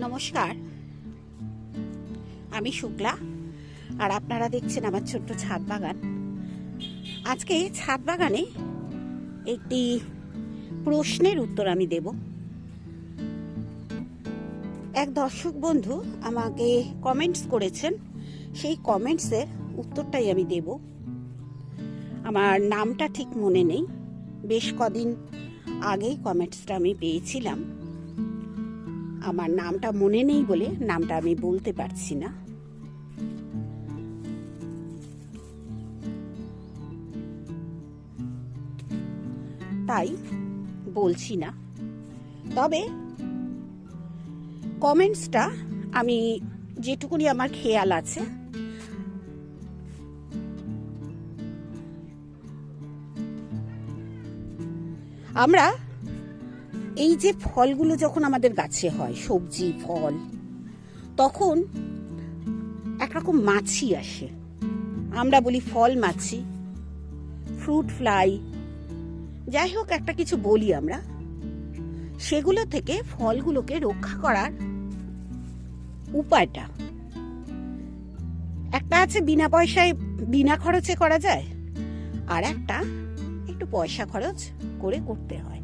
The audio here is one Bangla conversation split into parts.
নমস্কার। আমি শুক্লা, আর আপনারা দেখছেন আমার ছোট্ট ছাদ বাগান। আজকে ছাদ বাগানে একটি প্রশ্নের উত্তর আমি দেব। এক দর্শক বন্ধু আমাকে কমেন্টস করেছেন, সেই কমেন্টসের উত্তরটাই আমি দেব। আমার নামটা ঠিক মনে নেই, বেশ কদিন আগেই কমেন্টসটা আমি পেয়েছিলাম। আমার নামটা মনে নেই বলে নামটা আমি বলতে পারছি না। তাই বলছি না। তবে কমেন্টসটা আমি যেটুকুনি আমার খেয়াল আছে, আমরা এই যে ফলগুলো যখন আমাদের গাছে হয়, সবজি, ফল, তখন একরকম মাছি আসে। আমরা বলি ফল মাছি, ফ্রুট ফ্লাই, যাই হোক একটা কিছু বলি আমরা। সেগুলো থেকে ফলগুলোকে রক্ষা করার উপায়টা। একটা আছে বিনা পয়সায়, বিনা খরচে করা যায়, আর একটা একটু পয়সা খরচ করে করতে হয়।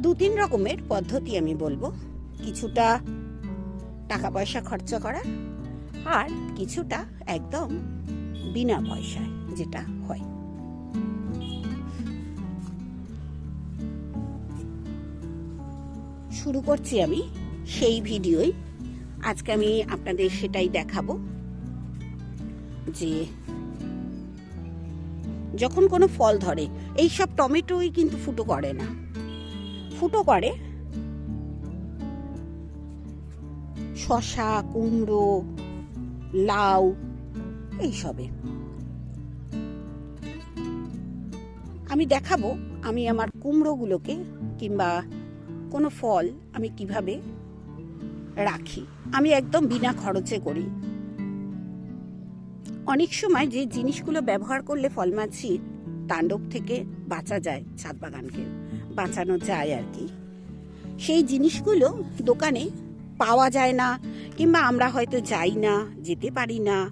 দু তিন রকমের পদ্ধতি আমি বলব। কিছুটা টাকা পয়সা খরচা করা আর কিছুটা একদম বিনা পয়সায় যেটা হয়। শুরু করছি আমি সেই ভিডিওই। আজকে আমি আপনাদের সেটাই দেখাবো যে যখন কোনো ফল ধরে এই সব টমেটোই কিন্তু ফুটো করে না। ফুটো করে? শশা কুমড়ো, লাউ, এইসবে। আমি দেখাবো আমি আমার কুমড়োগুলোকে কিংবা কোনো ফল আমি কীভাবে রাখি। আমি একদম বিনা খরচে করি। অনেক সময় যে জিনিসগুলো ব্যবহার করলে ফলমাছি তাণ্ডব থেকে বাঁচা যায় ছাদ বাগানকে। বাঁচানো যায় আর কি। সেই জিনিসগুলো দোকানে পাওয়া যায় না, কিংবা আমরা হয়তো যাই না, যেতে পারি না।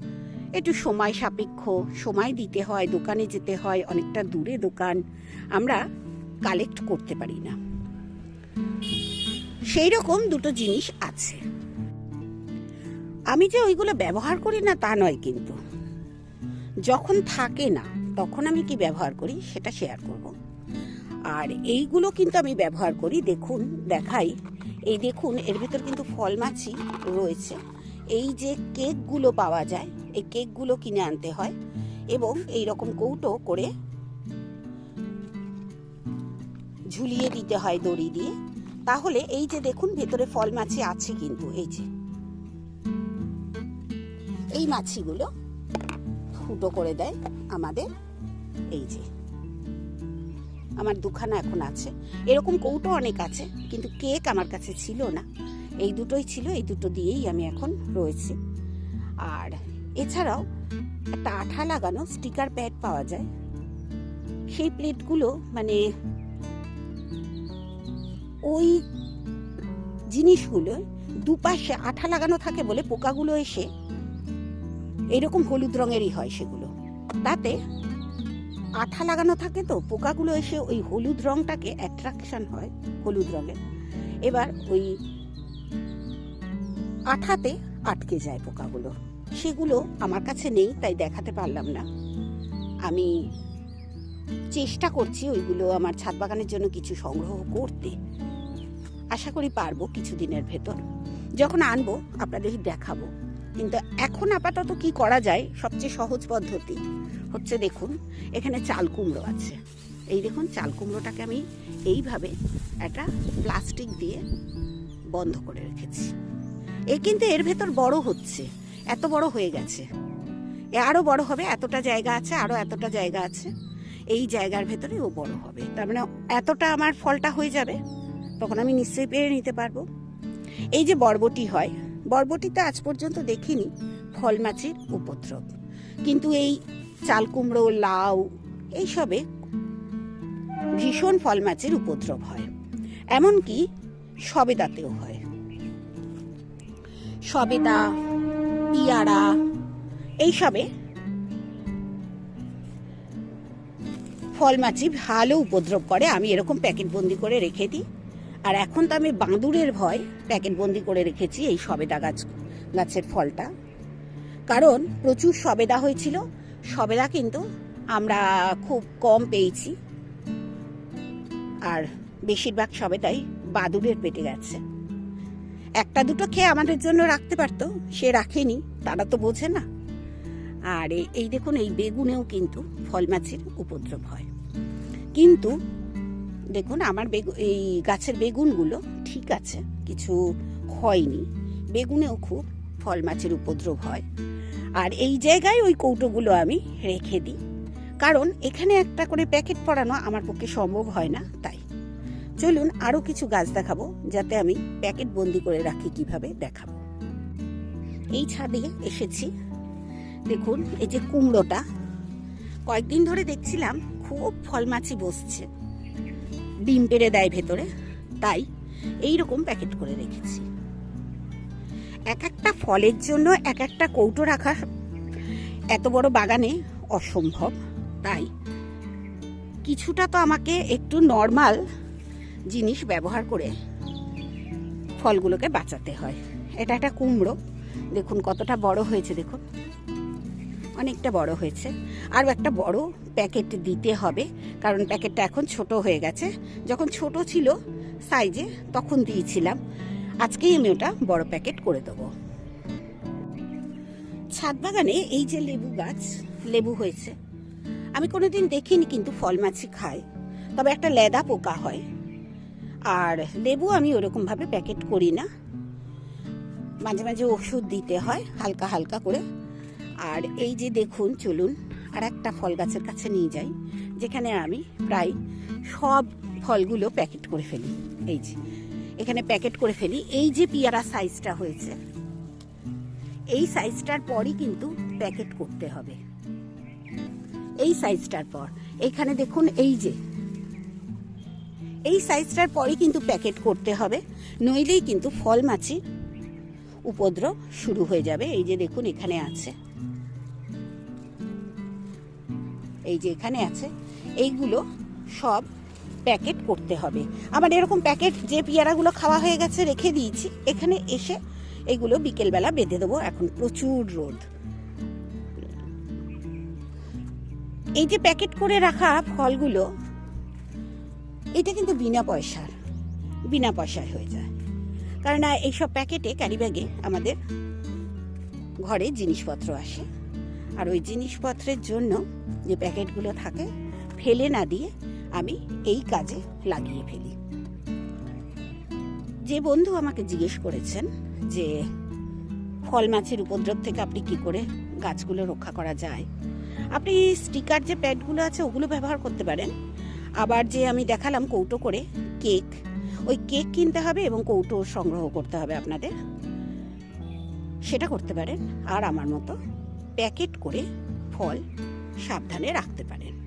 একটু সময় সাপেক্ষ, সময় দিতে হয়, দোকানে যেতে হয়, অনেকটা দূরে দোকান আমরা কালেক্ট করতে পারি না। সেই রকম দুটো জিনিস আছে। আমি যে ওইগুলো ব্যবহার করি না তা নয় কিন্তু। যখন থাকে না, তখন আমি কি ব্যবহার করি, সেটা শেয়ার করব। আর এইগুলো কিন্তু আমি ব্যবহার করি, দেখুন, দেখাই। এই দেখুন, এর ভেতর কিন্তু ফল মাছি রয়েছে। এই যে কেকগুলো পাওয়া যায়, এই কেকগুলো কিনে আনতে হয় এবং এই রকম কৌটো করে ঝুলিয়ে দিতে হয় দড়ি দিয়ে। তাহলে এই যে দেখুন, ভেতরে ফল মাছি আছে কিন্তু, এই যে। এই মাছিগুলো ফুটো করে দেয় আমাদের, এই যে। আমার দুখানা এখন আছে। এরকম কৌটো অনেক আছে, কিন্তু কেক আমার কাছে ছিল না। এই দুটোই ছিল, এই দুটো দিয়েই আমি এখন রয়েছি। আর এছাড়াও একটা আঠা লাগানো স্টিকার প্যাড পাওয়া যায়। সেই প্লেটগুলো মানে ওই জিনিসগুলো দুপাশে আঠা লাগানো থাকে বলে পোকাগুলো এসে এরকম হলুদ রঙেরই হয় সেগুলো। তাতে আঠা লাগানো থাকে তো, পোকাগুলো এসে ওই হলুদ রংটাকে অ্যাট্রাকশন হয়, হলুদ রঙের এবার ওই আঠাতে আটকে যায় পোকাগুলো। সেগুলো আমার কাছে নেই, তাই দেখাতে পারলাম না। আমি চেষ্টা করছি ওইগুলো আমার ছাদ বাগানের জন্য কিছু সংগ্রহ করতে। আশা করি পারব কিছুদিনের ভেতর। যখন আনব, আপনাদের দেখাবো। কিন্তু এখন আপাতত কি করা যায়, সবচেয়ে সহজ পদ্ধতি। হচ্ছে দেখুন, এখানে চাল কুমড়ো আছে। এই দেখুন, চাল কুমড়োটাকে আমি এইভাবে একটা প্লাস্টিক দিয়ে বন্ধ করে রেখেছি। এ কিন্তু এর ভেতর বড় হচ্ছে, এত বড় হয়ে গেছে। এ আরও বড় হবে, এতটা জায়গা আছে আরও এতটা জায়গা আছে। এই জায়গার ভেতরে ও বড় হবে। তার মানে এতটা আমার ফলটা হয়ে যাবে, তখন আমি নিশ্চয়ই পেরে নিতে পারব। এই যে বরবটি হয়, বরবটিতে আজ পর্যন্ত দেখিনি ফল মাছের উপদ্রব। কিন্তু এই চাল কুমড়ো, লাউ, এইসবে ভীষণ ফল মাছের উপদ্রব হয়। এমনকি সবেদাতেও হয়। সবেদা, পিয়ারা, এইসবে ফল মাছি ভালো উপদ্রব করে। আমি এরকম প্যাকেট বন্দি করে রেখে দিই। আর এখন তো আমি বাঁদুরের ভয় প্যাকেট বন্দি করে রেখেছি এই সবেদা গাছ, গাছের ফলটা। কারণ প্রচুর সবেদা হয়েছিল। সবেদা কিন্তু আমরা খুব কম পেয়েছি। আর বেশিরভাগ সবেদাই বাদুড়ের পেটে গেছে। একটা দুটো খেয়ে আমাদের জন্য রাখতে পারতো, সে রাখেনি, তারা তো বোঝে না। আর এই- এই দেখুন, এই বেগুনেও কিন্তু ফল মাছের উপদ্রব হয়। কিন্তু দেখুন, আমার বেগু এই গাছের বেগুনগুলো ঠিক আছে, কিছু হয়নি। বেগুনেও খুব ফল মাছের উপদ্রব হয়। আর এই জায়গায় ওই কৌটোগুলো আমি রেখে দিই। কারণ এখানে একটা করে প্যাকেট পরানো আমার পক্ষে সম্ভব হয় না, তাই। চলুন আরও কিছু গাছ দেখাবো, যাতে আমি প্যাকেট বন্দি করে রাখি কীভাবে দেখাবো। এই ছাদে এসেছি। দেখুন, এই যে কুমড়োটা। কয়েকদিন ধরে দেখছিলাম খুব ফলমাছি বসছে। ডিম পেড়ে দেয় ভেতরে, তাই এই রকম প্যাকেট করে রেখেছি। এক একটা ফলের জন্য এক একটা কৌটো রাখা এত বড় বাগানে অসম্ভব, তাই কিছুটা তো আমাকে একটু নর্মাল জিনিস ব্যবহার করে ফলগুলোকে বাঁচাতে হয়। এটা একটা কুমড়ো, দেখুন কতটা বড় হয়েছে, দেখুন। অনেকটা বড় হয়েছে। আরও একটা বড় প্যাকেট দিতে হবে, কারণ প্যাকেটটা এখন ছোট হয়ে গেছে। যখন ছোট ছিল সাইজে, তখন দিয়েছিলাম। আজকেই আমি ওটা বড় প্যাকেট করে দেবো। ছাদ বাগানে এই যে লেবু গাছ, লেবু হয়েছে। আমি কোনোদিন দেখিনি কিন্তু ফল মাছি খায় তবে একটা লেদা পোকা হয়। আর লেবু আমি ওরকমভাবে প্যাকেট করি না। মাঝে মাঝে ওষুধ দিতে হয়, হালকা হালকা করে। আর এই যে দেখুন, চলুন, আর একটা ফল গাছের কাছে নিয়ে যাই, যেখানে আমি প্রায় সব ফলগুলো প্যাকেট করে ফেলি। এই যে। এখানে প্যাকেট করে ফেলি। এই যে পিয়ারা সাইজটা হয়েছে, এই সাইজটার পরই কিন্তু প্যাকেট করতে হবে। এই সাইজটার পর, এখানে দেখুন এই যে, এই সাইজটার পরই কিন্তু প্যাকেট করতে হবে, নইলেই কিন্তু ফল মাছি উপদ্রব শুরু হয়ে যাবে। এই যে দেখুন এখানে আছে। এই যে এখানে আছে, এইগুলো সব প্যাকেট করতে হবে। আমার এরকম প্যাকেট যে পেয়ারাগুলো খাওয়া হয়ে গেছে রেখে দিয়েছি, এখানে এসে এগুলো বিকেলবেলা বেঁধে দেবো। এখন প্রচুর রোদ। এই যে প্যাকেট করে রাখা ফলগুলো, এটা কিন্তু বিনা পয়সার, বিনা পয়সায় হয়ে যায়। কারণ এইসব প্যাকেটে ক্যারি ব্যাগে আমাদের ঘরে জিনিসপত্র আসে। আর ওই জিনিসপত্রের জন্য যে প্যাকেটগুলো থাকে, ফেলে না দিয়ে আমি এই কাজে লাগিয়ে ফেলি। যে বন্ধু আমাকে জিজ্ঞেস করেছেন যে, ফল মাছের উপদ্রব থেকে আপনি কি করে গাছগুলো রক্ষা করা যায়? আপনি স্টিকার যে প্যাডগুলো আছে, ওগুলো ব্যবহার করতে পারেন। আবার যে আমি দেখালাম কৌটো করে, কেক, ওই কেক কিনতে হবে এবং কৌটো সংগ্রহ করতে হবে আপনাদের। সেটা করতে পারেন। আর আমার মতো প্যাকেট করে ফল সাবধানে রাখতে পারেন।